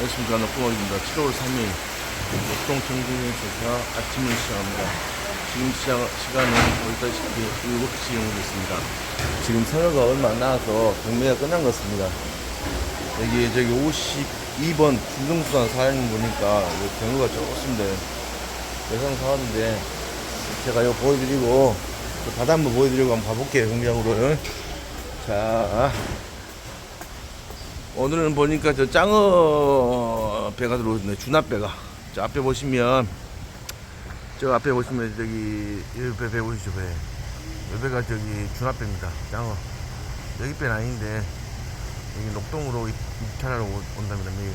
안녕하십니까 녹동학입니다. 7월 3일. 녹동 청진에서 아침을 시작합니다. 지금 시작, 시간은 보다시피 7시 정도 됐습니다. 지금 선호가 얼마 안 나와서 경매가 끝난 것 같습니다. 여기 저기 52번 김동수산 사장님 보니까 경우가 조금 더 여성 사왔는데 제가 이거 보여드리고 또 바다 한번 보여드리고 한번 가볼게요 경매장으로. 자 오늘은 보니까 저 짱어 배가 들어오네. 주납배가. 저 앞에 보시면 저 앞에 보시면 저기 여배 배 보이시죠 배? 여배가 저기 주납배입니다. 짱어. 여기 배는 아닌데 여기 녹동으로 입- 입찰하러 오- 온답니다 매일.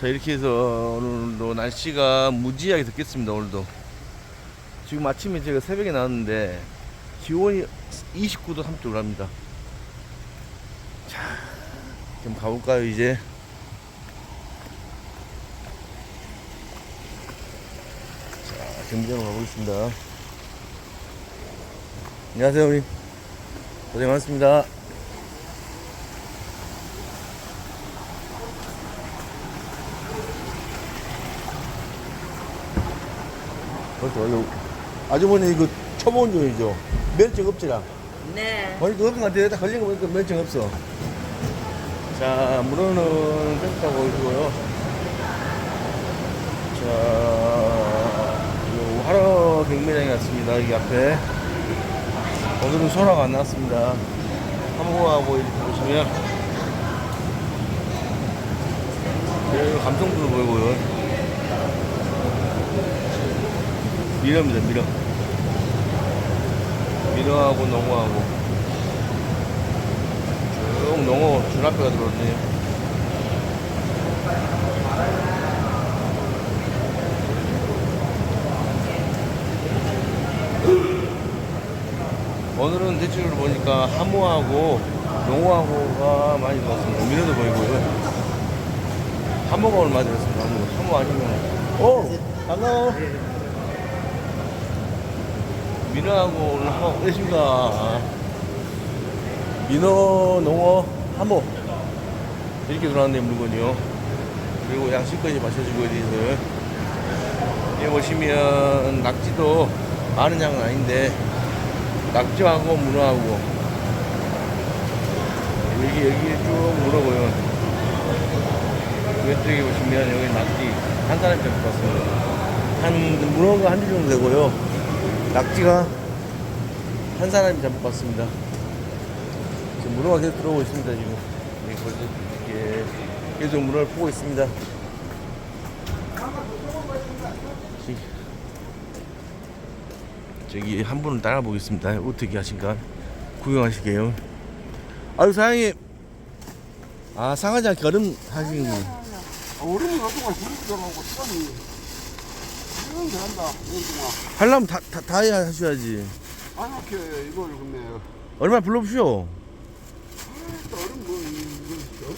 자 이렇게 해서 오늘도 날씨가 무지하게 덥겠습니다 오늘도. 지금 아침에 제가 새벽에 나왔는데 기온이 29도 3쪽을 합니다. 자, 좀 가볼까요, 이제? 자, 경기장으로 가보겠습니다. 안녕하세요, 형님. 고생 많습니다. 벌써 아주머니 이거 초보운 중이죠? 면증 없지라? 네. 보니까 없는 것 같아요. 딱 걸린 거 보니까 면증 없어. 자, 물어는 뺐다고 있고요. 자, 요 화로 경매장에 왔습니다. 여기 앞에. 오늘은 소라가 안 나왔습니다. 한국하고 이렇게 보시면. 여기 감성도 보이고요. 미러입니다, 미러. 미러하고 농어하고. 쭉 농어 줄 앞에가 들어오네요 오늘은 대체로 보니까 하모하고 농어하고가 많이 들어왔습니다. 미러도 보이고요. 하모가 많이 들었습니다. 하모, 하모 아니면. 오! 반가워 민어하고 한번 어떠십니까? 민어, 농어, 하모 이렇게 들어왔네 물건이요. 그리고 양식까지 마셔주고 있어요. 여기 보시면 낙지도 많은 양은 아닌데 낙지하고 문어하고 여기 여기 쭉 문어고요. 왼쪽에 보시면 여기 낙지 한 잡고 왔습니다. 한 문어가 한 줄 정도 되고요. 낙지가 한 사람이 잡고 왔습니다. 지금 문어가 계속 들어오고 있습니다, 지금. 벌써 이렇게 계속 문어를 보고 있습니다. 지- 저기 한 분을 따라 보겠습니다. 어떻게 하신가? 구경하실게요. 아유, 사장님. 아, 않게 얼음 하시는 분. 얼음이 가지고 구르더라고 시간이 게 한다 이런 하려면 다, 다, 다 해야 하셔야지. 아 이렇게 이걸 근데 얼마 불러보시오. 또 얼음 뭐 이거 얼음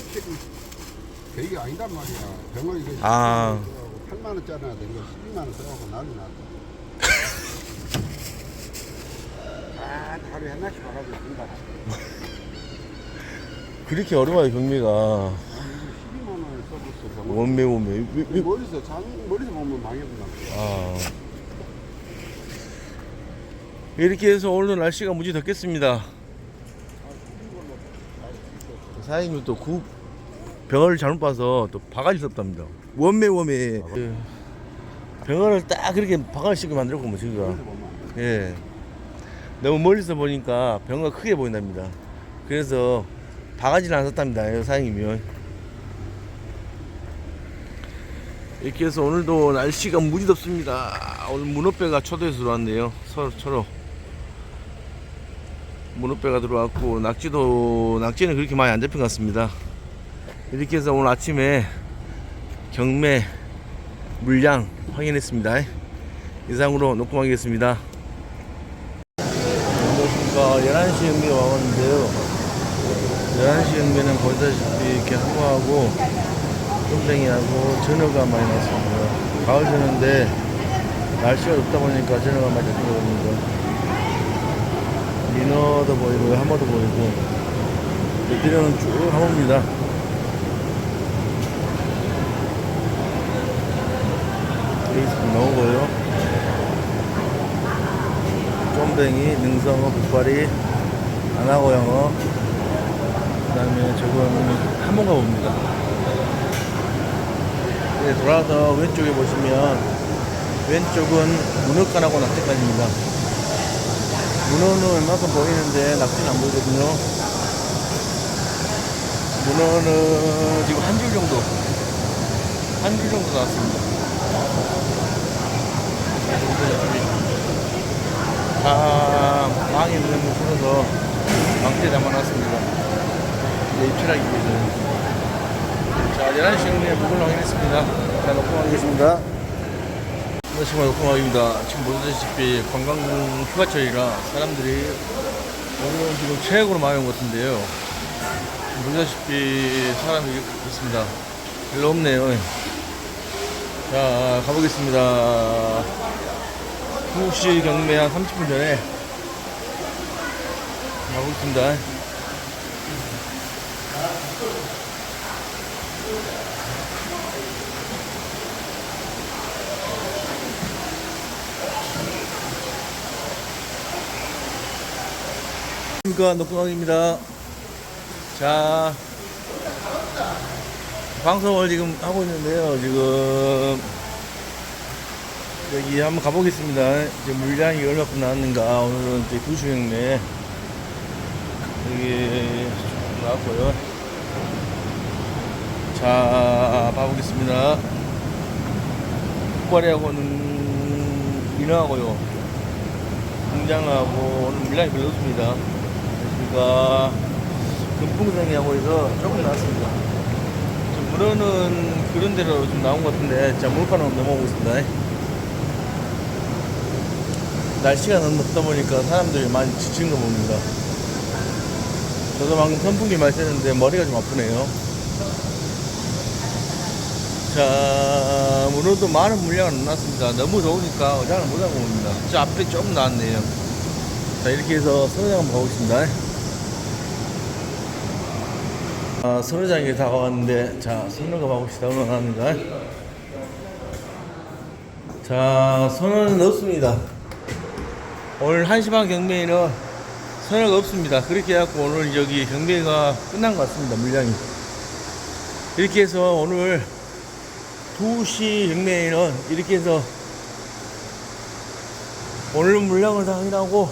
계획이 아니단 말이야 병원 이거 아. 8만 원짜리 된거 12만 원 써갖고 난리 났다 아 하루에 하나씩 받아도 된다 그렇게 어려워요, 경매가. 12만 원을 써줬어 병 원 원매, 원매. 머리서 장 머리서 보면 망해본다 아. 이렇게 해서 오늘도 날씨가 무지 덥겠습니다. 사장님이 또 구, 병어를 잘못 봐서 또 바가지 썼답니다. 원매, 원매. 병어를 딱 그렇게 바가지 씌고 만들었고, 뭐. 머리서 보면 예. 너무 멀리서 보니까 병어가 크게 보인답니다. 그래서 바가지를 안 썼답니다. 사장님이. 이렇게 해서 오늘도 날씨가 무지 덥습니다. 오늘 문어배가 초도에서 들어왔네요. 서로, 서로. 문어배가 들어왔고, 낙지도, 낙지는 그렇게 많이 안 잡힌 것 같습니다. 이렇게 해서 오늘 아침에 경매 물량 확인했습니다. 이상으로 녹음 하겠습니다. 안녕하십니까. 11시 경매 와봤는데요. 11시 경매는 보다시피 이렇게 한거하고 똥땡이하고 전어가 많이 났습니다. 가을 전어인데 날씨가 덥다 보니까 전어가 많이 잡힌 겁니다. 인어도 보이고 하모도 보이고 뒤로는 쭉 하모입니다 여기서 나오고요 쫌뱅이, 능성어, 북발이, 안하고영어 그 다음에 저건 한번가 봅니다 네, 돌아서 왼쪽에 보시면 왼쪽은 문어간하고 낙지간입니다. 문어는 웬만큼 보이는데 낙지는 안 보이거든요. 문어는 지금 한 줄 정도 한 줄 정도 나왔습니다. 다 망에 있는 거 풀어서 망치에 담아놨습니다. 이제 입출하기 위해서 자 11시 정도에 묵을 확인했습니다. 자 놓고 가겠습니다. 안녕하십니까 녹콩학입니다. 지금 보시다시피 관광 휴가철이라 사람들이 오늘은 지금 최악으로 많이 온 것 같은데요. 지금 보시다시피 사람이 있습니다. 별로 없네요. 자 가보겠습니다. 후시 경매 한 30분 전에 가보겠습니다 안녕하십니까 녹동학입니다. 자 방송을 지금 하고 있는데요 지금. 여기 한번 가보겠습니다. 이제 물량이 얼마큼 나왔는가. 오늘은 이제 두수경매 여기 쭉 나왔고요. 자 봐보겠습니다. 국과리하고는 인하고요. 공장하고 오늘 물량이 별로 없습니다 그러니까 금풍생이하고 해서 조금 나왔습니다. 좀 물어는 그런 대로 좀 나온 것 같은데 자 물가는 넘어오고 있습니다. 날씨가 너무 덥다 보니까 사람들이 많이 지친 거 봅니다. 저도 방금 선풍기 쐬는데 머리가 좀 아프네요. 자 문어도 많은 물량은 안 났습니다. 너무 더우니까 어장을 못하고 봅니다. 저 앞에 조금 나왔네요. 자 이렇게 해서 선어장 한번 가보겠습니다 아, 선어장에 다가왔는데 자 선어가 봐봅시다. 나왔는가 자 선어는 없습니다. 오늘 1시 반 경매에는 선어가 없습니다. 그렇게 해갖고 오늘 여기 경매가 끝난 것 같습니다 물량이. 이렇게 해서 오늘 2시 경매에는 이렇게 해서 오늘 물량을 다 확인하고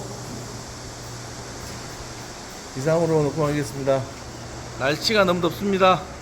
이상으로 놓고 가겠습니다. 날씨가 너무 덥습니다.